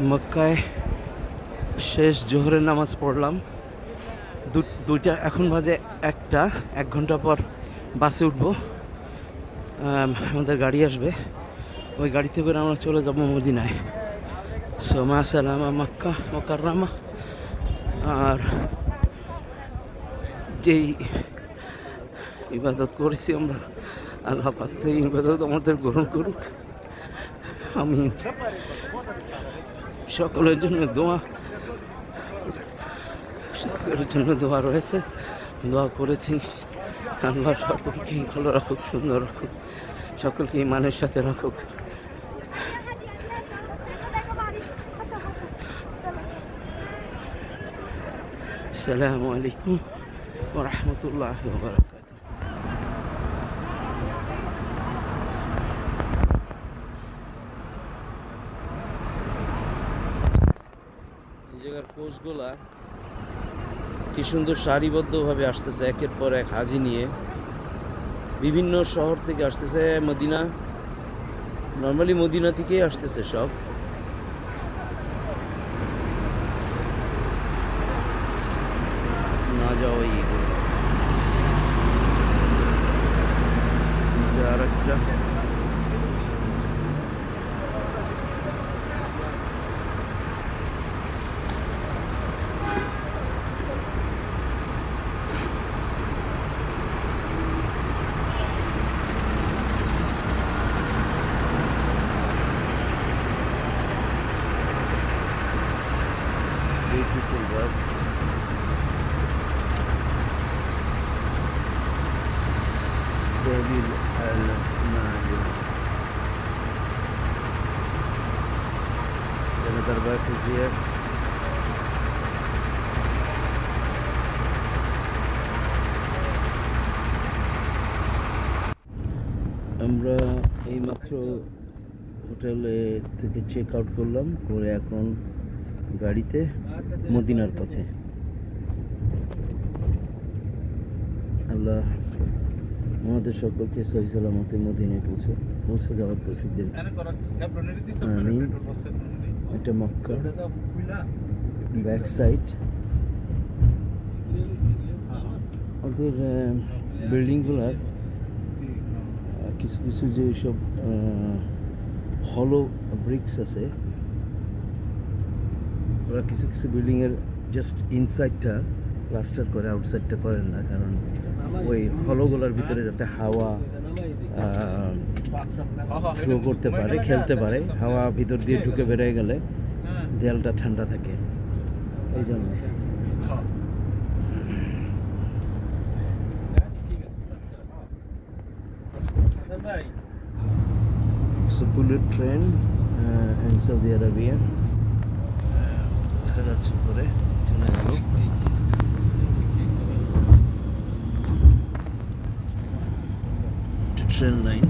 মক্কায় শেষ জোহরের নামাজ পড়লাম। দুইটা এখন বাজে একটা এক ঘণ্টা পর বাসে উঠবো। আম, আমাদের গাড়ি আসবে। ওই গাড়িতে করে আমরা চলে যাব মদিনায়। সো মাসালামা মক্কা মকাররামা। আর যেই ইবাদত করেছি আমরা আল্লাহ পাক ইবাদত আমাদের গ্রহণ করুক। আমি সকলের জন্য দোয়া, সকলের জন্য দোয়া রয়েছে। দোয়া করেছি, আল্লাহ সকলকে ভালো রাখুক, সুন্দর রাখুক, সকলকে ইমানের সাথে রাখুক। আসসালামু আলাইকুম ওরহমতুল্লাহ এই জায়গার কোচগুলা কি সুন্দর সারিবদ্ধভাবে আসতেছে, একের পর এক হাজি নিয়ে। বিভিন্ন শহর থেকে আসতেছে মদিনা। নর্মালি মদিনা থেকেই আসতেছে সব। না যাওয়া এগুলো। আর একটা beautiful bus. Devil Al Nadia. Senator bus is here. আমরা এইমাত্র হোটেলে থেকে চেক আউট করলাম করে এখন গাড়িতে মদিনার পথে। আল্লাহ আমাদের সকলকে সহি সালামতে মদিনায় পৌঁছে পৌঁছে যাওয়ার তৌফিক দিন। আমিন। এটা মক্কা। Back side. ওদের বিল্ডিংগুলার কিছু কিছু যে সব হলো ব্রিক্স আছে ওরা কিছু কিছু বিল্ডিংয়ের জাস্ট ইনসাইডটা প্লাস্টার করে আউটসাইডটা করেন না কারণ ওই হলোগুলোর ভিতরে যাতে হাওয়া থ্রো করতে পারে খেলতে পারে। হাওয়া ভিতর দিয়ে ঢুকে বেরিয়ে গেলে দেয়ালটা ঠান্ডা থাকে। এই জন্য। So bullet train uh, in Saudi Arabia. দেখা যাচ্ছে উপরে চলে গেল ট্রেন লাইন